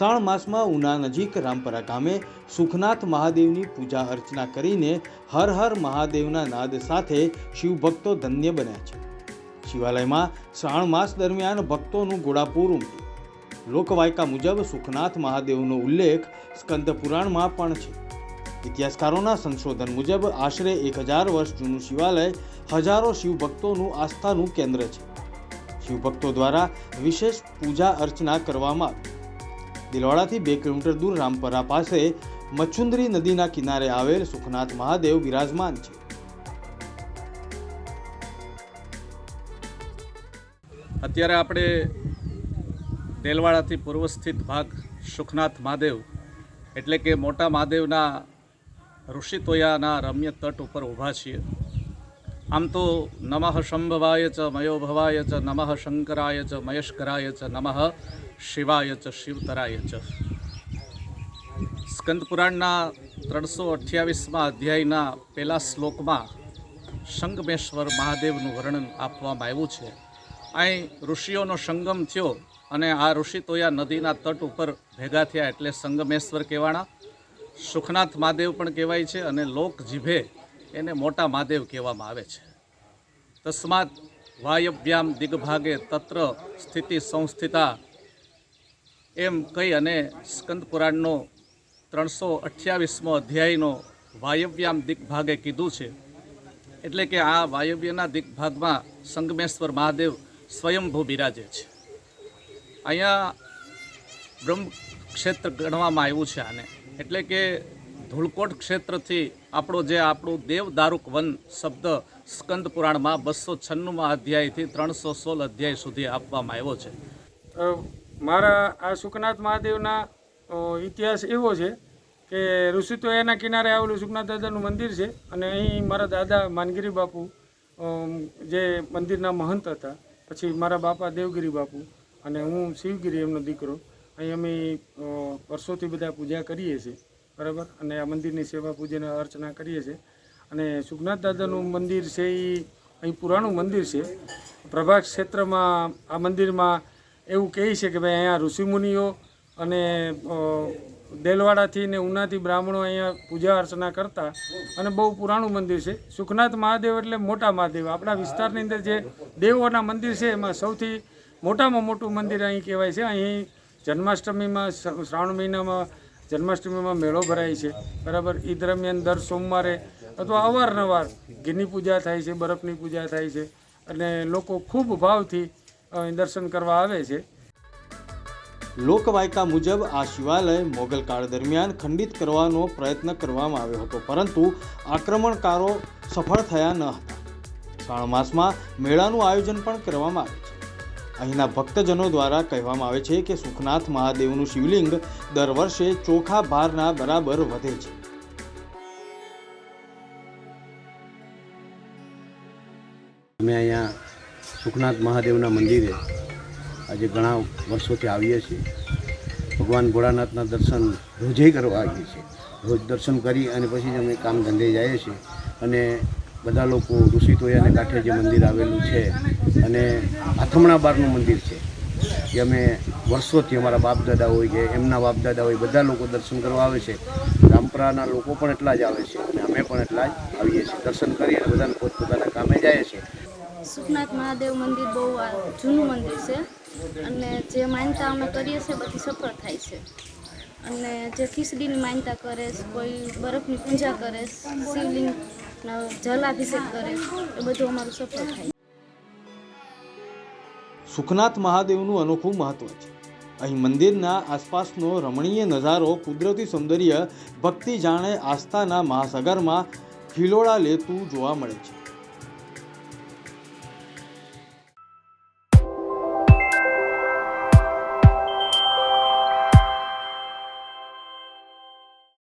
અષાઢ માસમાં ઉના નજીક રામપરા ગામે સુખનાથ મહાદેવની પૂજા અર્ચના કરીને હર હર મહાદેવના નાદ સાથે શિવભક્તો ધન્ય બન્યા છે. શિવાલયમાં શ્રાવણ માસ દરમિયાન ભક્તોનું ગોળાપૂર ઉમટ્યું લોકવાયકા મુજબ સુખનાથ મહાદેવનો ઉલ્લેખ સ્કંદ પુરાણમાં પણ છે. ઇતિહાસકારોના સંશોધન મુજબ આશરે એક હજાર વર્ષ જૂનું શિવાલય હજારો શિવભક્તોનું આસ્થાનું કેન્દ્ર છે. શિવભક્તો દ્વારા વિશેષ પૂજા અર્ચના કરવામાં આવી. દિલવાડાથી બે કિલોમીટર દૂર રામપરા પાસે મચ્છુંદરી નદીના કિનારે આવેલ સુખનાથ મહાદેવ બિરાજમાન છે. અત્યારે આપણે દેલવાડાથી પૂર્વ સ્થિત ભાગ સુખનાથ મહાદેવ, એટલે કે મોટા મહાદેવના ઋષિતોયાના રમ્ય તટ ઉપર ઊભા છીએ. આમ તો નમઃ શંભવાય ચ મયોભવાય ચ, નમઃ શંકરાય ચ મહેશકરાય ચ, નમઃ શિવાય ચ, શિવતરાય ચ. સ્કંદપુરાણના ત્રણસો અઠ્યાવીસમાં અધ્યાયના પહેલા શ્લોકમાં સંગમેશ્વર મહાદેવનું વર્ણન આપવામાં આવ્યું છે. અહીં ઋષિઓનો સંગમ થયો અને આ ઋષિતોયા નદીના તટ ઉપર ભેગા થયા એટલે સંગમેશ્વર કહેવાણા. સુખનાથ મહાદેવ પણ કહેવાય છે અને લોક જીભે એને મોટા મહાદેવ કહેવામાં આવે છે. તસ્માત વાયવ્યામ દિગ્ભાગે તત્ર સ્થિતિ સંસ્થિતા. એમ કહી અને સ્કંદ પુરાણનો ત્રણસો અઠ્યાવીસમો અધ્યાયનો વાયવ્યામ દિગ્ભાગે કીધું છે. એટલે કે આ વાયવ્યના દિગ્ભાગમાં સંગમેશ્વર મહાદેવ સ્વયંભૂ બિરાજે છે. અહીંયા બ્રહ્મ ક્ષેત્ર ગણવામાં આવ્યું છે આને. એટલે કે ધૂળકોટ ક્ષેત્રથી આપણો જે આપણું દેવ દારૂક વન શબ્દ સ્કંદ પુરાણમાં બસો છન્નુંમાં અધ્યાયથી ત્રણસો સોળ અધ્યાય સુધી આપવામાં આવ્યો છે. મારા આ સુખનાથ મહાદેવના ઇતિહાસ એવો છે કે ઋષિતોયાના કિનારે આવેલું સુખનાથ દાદાનું મંદિર છે અને અહીં મારા દાદા માનગીરી બાપુ જે મંદિરના મહંત હતા, પછી મારા બાપા દેવગીરી બાપુ અને હું શિવગીરી એમનો દીકરો. અહીં અમે વર્ષોથી બધા પૂજા કરીએ છીએ. બરાબર? અને આ મંદિરની સેવા પૂજન અર્ચના કરીએ છીએ. અને સુખનાથ દાદાનું મંદિર છે એ અહીં પુરાણું મંદિર છે. પ્રભાગ ક્ષેત્રમાં આ મંદિરમાં એવું કહે છે કે ભાઈ અહીંયા ઋષિમુનિઓ અને દેલવાડાથી ને ઉનાથી બ્રાહ્મણો અહીંયા પૂજા અર્ચના કરતા અને બહુ પુરાણું મંદિર છે. સુખનાથ મહાદેવ એટલે મોટા મહાદેવ. આપણા વિસ્તારની અંદર જે દેવોના મંદિર છે એમાં સૌથી મોટામાં મોટું મંદિર અહીં કહેવાય છે. અહીં જન્માષ્ટમીમાં, શ્રાવણ મહિનામાં જન્માષ્ટમીમાં મેળો ભરાય છે. બરાબર? એ દરમિયાન દર સોમવારે અથવા અવારનવાર ઘીની પૂજા થાય છે, બરફની પૂજા થાય છે અને લોકો ખૂબ ભાવથી દર્શન કરવા આવે છે. લોકવાયકા મુજબ આ શિવાલય મોગલ કાળ દરમિયાન ખંડિત કરવાનો પ્રયત્ન કરવામાં આવ્યો હતો, પરંતુ આક્રમણકારો સફળ થયા ન હતા. શ્રાવણ માસમાં મેળાનું આયોજન પણ કરવામાં આવે છે. અહીંના ભક્તજનો દ્વારા કહેવામાં આવે છે કે સુખનાથ મહાદેવનું શિવલિંગ દર વર્ષે ચોખા ભારના બરાબર વધે છે. અમે અહીંયા સુખનાથ મહાદેવના મંદિરે આજે ઘણા વર્ષોથી આવીએ છીએ. ભગવાન ભોળાનાથના દર્શન રોજે કરવા આવીએ છીએ. રોજ દર્શન કરી અને પછી જ અમે કામ ધંધે જઈએ છીએ. અને બધા લોકો ઋષિતોયાને કાંઠે જે મંદિર આવેલું છે અને આથમણા બારનું મંદિર છે, જે અમે વર્ષોથી અમારા બાપદાદા હોય છે, એમના બાપદાદા હોય, બધા લોકો દર્શન કરવા આવે છે. રામપરાના લોકો પણ એટલા જ આવે છે, અને અમે પણ એટલા જ આવીએ છીએ, દર્શન કરી અને બધાને પોતપોતાના કામે જાય છે. સુખનાથ મહાદેવ મંદિર બહુ જૂનું મંદિર છે, અને જે માનતા અમે કરીએ છીએ બધી સફળ થાય છે. અને જે ખીચડીની માનતા કરે કોઈ બરફની પૂજા કરે શિવલિંગનો જલાભિષેક કરે એ બધું અમારું સફળ થાય સુખનાથ મહાદેવનું અનોખું મહત્વ છે. અહીં મંદિરના આસપાસનો રમણીય નજારો કુદરતી સૌંદર્ય, ભક્તિ જાણે આસ્થાના મહાસાગરમાં હિલોળા લેતું જોવા મળે છે.